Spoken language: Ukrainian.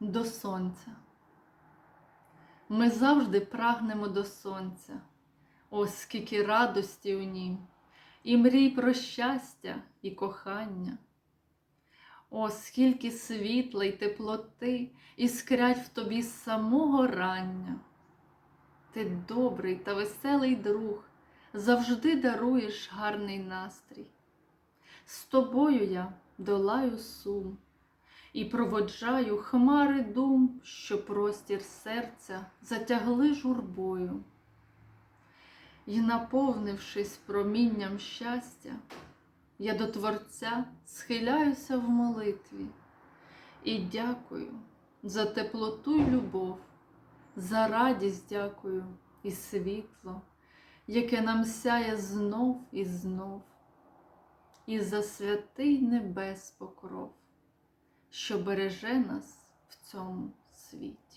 до сонця. Ми завжди прагнемо до сонця, ось скільки радості у нім, і мрій про щастя і кохання. О, скільки світла й теплоти іскрять в тобі з самого рання. Ти добрий та веселий друг, завжди даруєш гарний настрій. З тобою я долаю сум і проводжаю хмари дум, що простір серця затягли журбою. І, наповнившись промінням щастя, я до Творця схиляюся в молитві і дякую за теплоту й любов, за радість дякую і світло, яке нам сяє знов і знов, і за святий небес покров, що береже нас в цьому світі.